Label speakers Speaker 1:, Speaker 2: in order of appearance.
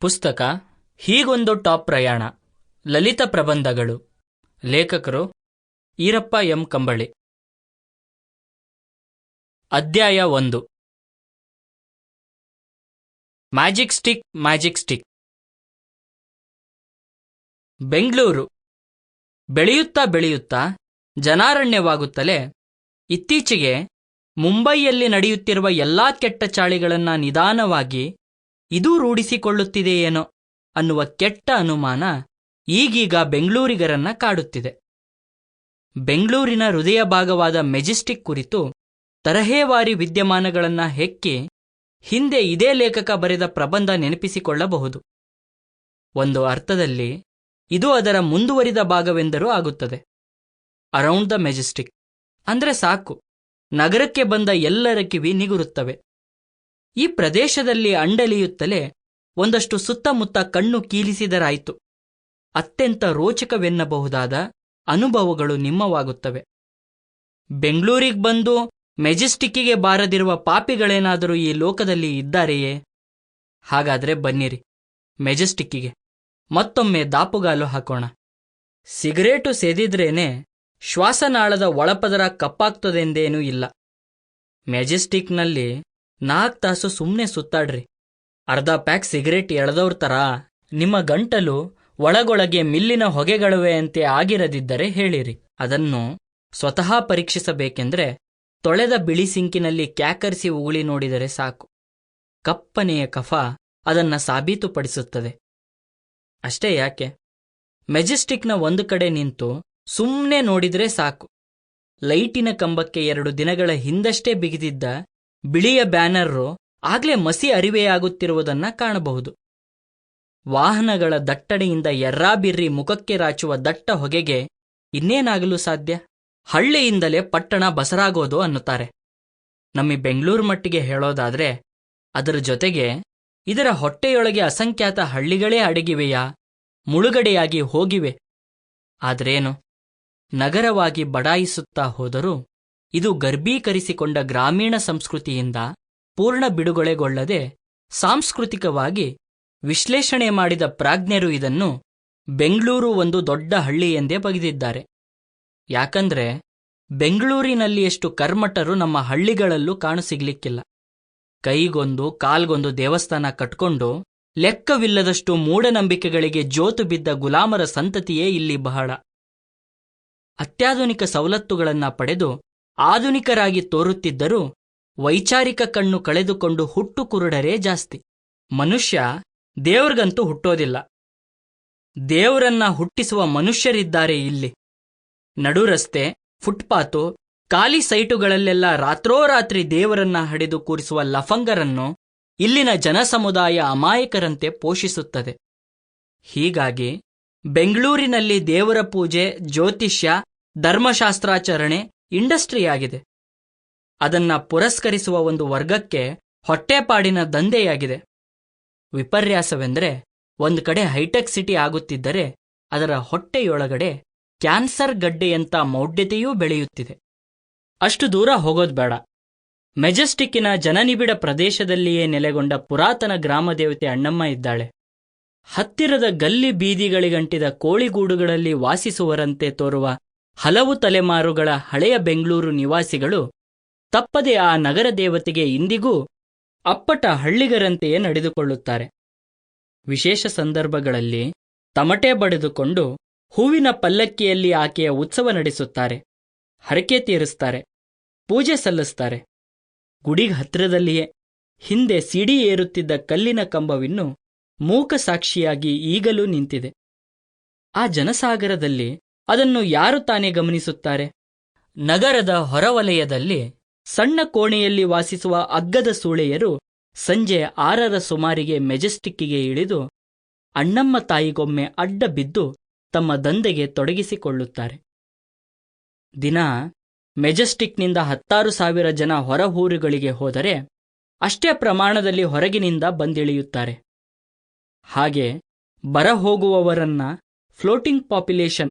Speaker 1: ಪುಸ್ತಕ, ಹೀಗೊಂದು ಟಾಪ್ ಪ್ರಯಾಣ. ಲಲಿತ ಪ್ರಬಂಧಗಳು. ಲೇಖಕರು, ಈರಪ್ಪ ಎಂ. ಕಂಬಳಿ. ಅಧ್ಯಾಯ ಒಂದು. Magic stick magic stick. Bengaluru. ಬೆಳೆಯುತ್ತಾ ಬೆಳೆಯುತ್ತಾ ಜನಾರಣ್ಯವಾಗುತ್ತಲೇ ಇತ್ತೀಚೆಗೆ ಮುಂಬೈಯಲ್ಲಿ ನಡೆಯುತ್ತಿರುವ ಎಲ್ಲಾ ಕೆಟ್ಟ ಚಾಳಿಗಳನ್ನ ನಿಧಾನವಾಗಿ ಇದೂ ರೂಢಿಸಿಕೊಳ್ಳುತ್ತಿದೆಯೇನೋ ಅನ್ನುವ ಕೆಟ್ಟ ಅನುಮಾನ ಈಗೀಗ ಬೆಂಗಳೂರಿಗರನ್ನ ಕಾಡುತ್ತಿದೆ. ಬೆಂಗಳೂರಿನ ಹೃದಯ ಭಾಗವಾದ ಮೆಜೆಸ್ಟಿಕ್ ಕುರಿತು ತರಹೇವಾರಿ ವಿದ್ಯಮಾನಗಳನ್ನ ಹೆಕ್ಕಿ ಹಿಂದೆ ಇದೇ ಲೇಖಕ ಬರೆದ ಪ್ರಬಂಧ ನೆನಪಿಸಿಕೊಳ್ಳಬಹುದು. ಒಂದು ಅರ್ಥದಲ್ಲಿ ಇದು ಅದರ ಮುಂದುವರಿದ ಭಾಗವೆಂದರೂ ಆಗುತ್ತದೆ. ಅರೌಂಡ್ ದ ಮೆಜೆಸ್ಟಿಕ್ ಅಂದ್ರೆ ಸಾಕು. ನಗರಕ್ಕೆ ಬಂದ ಎಲ್ಲರ ಕಿವಿ ನಿಗುರುತ್ತವೆ. ಈ ಪ್ರದೇಶದಲ್ಲಿ ಅಂಡಲಿಯುತ್ತಲೇ ಒಂದಷ್ಟು ಸುತ್ತಮುತ್ತ ಕಣ್ಣು ಕೀಲಿಸಿದರಾಯಿತು. ಅತ್ಯಂತ ರೋಚಕವೆನ್ನಬಹುದಾದ ಅನುಭವಗಳು ನಿಮ್ಮವಾಗುತ್ತವೆ. ಬೆಂಗಳೂರಿಗೆ ಬಂದು ಮೆಜೆಸ್ಟಿಕ್ಕಿಗೆ ಬಾರದಿರುವ ಪಾಪಿಗಳೇನಾದರೂ ಈ ಲೋಕದಲ್ಲಿ ಇದ್ದಾರೆಯೇ? ಹಾಗಾದ್ರೆ ಬನ್ನಿರಿ, ಮೆಜೆಸ್ಟಿಕ್ಕಿಗೆ. ಮತ್ತೊಮ್ಮೆ ದಾಪುಗಾಲು ಹಾಕೋಣ. ಸಿಗರೇಟು ಸೇದಿದ್ರೇನೆ ಶ್ವಾಸನಾಳದ ಒಳಪದರ ಕಪ್ಪಾಗ್ತದೆಂದೇನೂ ಇಲ್ಲ. ಮೆಜೆಸ್ಟಿಕ್ನಲ್ಲಿ ನಾಲ್ಕು ತಾಸು ಸುಮ್ಮನೆ ಸುತ್ತಾಡ್ರಿ. ಅರ್ಧ ಪ್ಯಾಕ್ ಸಿಗರೇಟ್ ಎಳೆದವ್ರ ತರ, ನಿಮ್ಮ ಗಂಟಲು ಒಳಗೊಳಗೆ ಮಿಲ್ಲಿನ ಹೊಗೆಗಳುವೆಯಂತೆ ಆಗಿರದಿದ್ದರೆ ಹೇಳಿರಿ. ಅದನ್ನು ಸ್ವತಃ ಪರೀಕ್ಷಿಸಬೇಕೆಂದ್ರೆ ತೊಳೆದ ಬಿಳಿ ಸಿಂಕಿನಲ್ಲಿ ಕ್ಯಾಕರಿಸಿ ಉಗುಳಿ ನೋಡಿದರೆ ಸಾಕು. ಕಪ್ಪನೆಯ ಕಫ ಅದನ್ನ ಸಾಬೀತುಪಡಿಸುತ್ತದೆ. ಅಷ್ಟೇ ಯಾಕೆ? ಮೆಜೆಸ್ಟಿಕ್ನ ಒಂದು ಕಡೆ ನಿಂತು ಸುಮ್ಮನೆ ನೋಡಿದ್ರೆ ಸಾಕು. ಲೈಟಿನ ಕಂಬಕ್ಕೆ ಎರಡು ದಿನಗಳ ಹಿಂದಷ್ಟೇ ಬಿಗಿದಿದ್ದ ಬಿಳಿಯ ಬ್ಯಾನರ್ರು ಆಗ್ಲೇ ಮಸಿ ಅರಿವೆಯಾಗುತ್ತಿರುವುದನ್ನ ಕಾಣಬಹುದು. ವಾಹನಗಳ ದಟ್ಟಣೆಯಿಂದ ಎರ್ರಾಬಿರ್ರಿ ಮುಖಕ್ಕೆ ರಾಚುವ ದಟ್ಟ ಹೊಗೆಗೆ ಇನ್ನೇನಾಗಲು ಸಾಧ್ಯ? ಹಳ್ಳಿಯಿಂದಲೇ ಪಟ್ಟಣ ಬಸರಾಗೋದು ಅನ್ನುತ್ತಾರೆ. ನಮ್ಮಿ ಬೆಂಗಳೂರು ಮಟ್ಟಿಗೆ ಹೇಳೋದಾದ್ರೆ, ಅದರ ಜೊತೆಗೆ ಇದರ ಹೊಟ್ಟೆಯೊಳಗೆ ಅಸಂಖ್ಯಾತ ಹಳ್ಳಿಗಳೇ ಅಡಗಿವೆಯಾ? ಮುಳುಗಡೆಯಾಗಿ ಹೋಗಿವೆ. ಆದ್ರೇನು? ನಗರವಾಗಿ ಬಡಾಯಿಸುತ್ತಾ ಹೋದರೂ ಇದು ಗರ್ಭೀಕರಿಸಿಕೊಂಡ ಗ್ರಾಮೀಣ ಸಂಸ್ಕೃತಿಯಿಂದ ಪೂರ್ಣ ಬಿಡುಗಡೆಗೊಳ್ಳದೆ ಸಾಂಸ್ಕೃತಿಕವಾಗಿ ವಿಶ್ಲೇಷಣೆ ಮಾಡಿದ ಪ್ರಾಜ್ಞರು ಇದನ್ನು ಬೆಂಗಳೂರು ಒಂದು ದೊಡ್ಡ ಹಳ್ಳಿ ಎಂದೇ ಬಗೆದಿದ್ದಾರೆ. ಯಾಕಂದ್ರೆ ಬೆಂಗಳೂರಿನಲ್ಲಿಯಷ್ಟು ಕರ್ಮಟರು ನಮ್ಮ ಹಳ್ಳಿಗಳಲ್ಲೂ ಕಾಣಸಿಗ್ಲಿಕ್ಕಿಲ್ಲ ಕೈಗೊಂದು ಕಾಲ್ಗೊಂದು ದೇವಸ್ಥಾನ ಕಟ್ಕೊಂಡು ಲೆಕ್ಕವಿಲ್ಲದಷ್ಟು ಮೂಢನಂಬಿಕೆಗಳಿಗೆ ಜೋತು ಬಿದ್ದ ಗುಲಾಮರ ಸಂತತಿಯೇ ಇಲ್ಲಿ ಬಹಳ. ಅತ್ಯಾಧುನಿಕ ಸವಲತ್ತುಗಳನ್ನ ಪಡೆದು ಆಧುನಿಕರಾಗಿ ತೋರುತ್ತಿದ್ದರೂ ವೈಚಾರಿಕ ಕಣ್ಣು ಕಳೆದುಕೊಂಡು ಹುಟ್ಟು ಕುರುಡರೇ ಜಾಸ್ತಿ. ಮನುಷ್ಯ ದೇವ್ರಿಗಂತೂ ಹುಟ್ಟೋದಿಲ್ಲ. ದೇವರನ್ನ ಹುಟ್ಟಿಸುವ ಮನುಷ್ಯರಿದ್ದಾರೆ ಇಲ್ಲಿ. ನಡುರಸ್ತೆ, ಫುಟ್ಪಾತು, ಖಾಲಿ ಸೈಟುಗಳಲ್ಲೆಲ್ಲ ರಾತ್ರೋರಾತ್ರಿ ದೇವರನ್ನ ಹಡಿದು ಕೂರಿಸುವ ಲಫಂಗರನ್ನು ಇಲ್ಲಿನ ಜನಸಮುದಾಯ ಅಮಾಯಕರಂತೆ ಪೋಷಿಸುತ್ತದೆ. ಹೀಗಾಗಿ ಬೆಂಗಳೂರಿನಲ್ಲಿ ದೇವರ ಪೂಜೆ, ಜ್ಯೋತಿಷ್ಯ, ಧರ್ಮಶಾಸ್ತ್ರಾಚರಣೆ ಇಂಡಸ್ಟ್ರಿಯಾಗಿದೆ. ಅದನ್ನ ಪುರಸ್ಕರಿಸುವ ಒಂದು ವರ್ಗಕ್ಕೆ ಹೊಟ್ಟೆಪಾಡಿನ ದಂಧೆಯಾಗಿದೆ. ವಿಪರ್ಯಾಸವೆಂದರೆ ಒಂದು ಕಡೆ ಹೈಟೆಕ್ ಸಿಟಿ ಆಗುತ್ತಿದ್ದರೆ ಅದರ ಹೊಟ್ಟೆಯೊಳಗಡೆ ಕ್ಯಾನ್ಸರ್ ಗಡ್ಡೆಯಂಥ ಮೌಢ್ಯತೆಯೂ ಬೆಳೆಯುತ್ತಿದೆ. ಅಷ್ಟು ದೂರ ಹೋಗೋದು ಬೇಡ. ಮೆಜೆಸ್ಟಿಕ್ಕಿನ ಜನನಿಬಿಡ ಪ್ರದೇಶದಲ್ಲಿಯೇ ನೆಲೆಗೊಂಡ ಪುರಾತನ ಗ್ರಾಮ ದೇವತೆ ಅಣ್ಣಮ್ಮ ಇದ್ದಾಳೆ. ಹತ್ತಿರದ ಗಲ್ಲಿ ಬೀದಿಗಳಿಗಂಟಿದ ಕೋಳಿಗೂಡುಗಳಲ್ಲಿ ವಾಸಿಸುವರಂತೆ ತೋರುವ ಹಲವು ತಲೆಮಾರುಗಳ ಹಳೆಯ ಬೆಂಗಳೂರು ನಿವಾಸಿಗಳು ತಪ್ಪದೆ ಆ ನಗರ ದೇವತೆಗೆ ಇಂದಿಗೂ ಅಪ್ಪಟ ಹಳ್ಳಿಗರಂತೆಯೇ ನಡೆದುಕೊಳ್ಳುತ್ತಾರೆ. ವಿಶೇಷ ಸಂದರ್ಭಗಳಲ್ಲಿ ತಮಟೆ ಬಡಿದುಕೊಂಡು ಹೂವಿನ ಪಲ್ಲಕ್ಕಿಯಲ್ಲಿ ಆಕೆಯ ಉತ್ಸವ ನಡೆಸುತ್ತಾರೆ. ಹರಕೆ ತೀರಿಸ್ತಾರೆ. ಪೂಜೆ ಸಲ್ಲಿಸ್ತಾರೆ. ಗುಡಿಗೆ ಹತ್ತಿರದಲ್ಲಿಯೇ ಹಿಂದೆ ಸಿಡಿ ಏರುತ್ತಿದ್ದ ಕಲ್ಲಿನ ಕಂಬವಿನ್ನು ಮೂಕ ಸಾಕ್ಷಿಯಾಗಿ ಈಗಲೂ ನಿಂತಿದೆ. ಆ ಜನಸಾಗರದಲ್ಲಿ ಅದನ್ನು ಯಾರು ತಾನೇ ಗಮನಿಸುತ್ತಾರೆ? ನಗರದ ಹೊರವಲಯದಲ್ಲಿ ಸಣ್ಣ ಕೋಣೆಯಲ್ಲಿ ವಾಸಿಸುವ ಅಗ್ಗದ ಸೂಳೆಯರು ಸಂಜೆ ಆರರ ಸುಮಾರಿಗೆ ಮೆಜೆಸ್ಟಿಕ್ಕಿಗೆ ಇಳಿದು ಅಣ್ಣಮ್ಮ ತಾಯಿಗೊಮ್ಮೆ ಅಡ್ಡ ಬಿದ್ದು ತಮ್ಮ ದಂಧೆಗೆ ತೊಡಗಿಸಿಕೊಳ್ಳುತ್ತಾರೆ. ದಿನ ಮೆಜೆಸ್ಟಿಕ್ನಿಂದ ಹತ್ತಾರು ಸಾವಿರ ಜನ ಹೊರಹೂರುಗಳಿಗೆ ಹೋದರೆ ಅಷ್ಟೇ ಪ್ರಮಾಣದಲ್ಲಿ ಹೊರಗಿನಿಂದ ಬಂದಿಳಿಯುತ್ತಾರೆ. ಹಾಗೆ ಬರಹೋಗುವವರನ್ನ floating population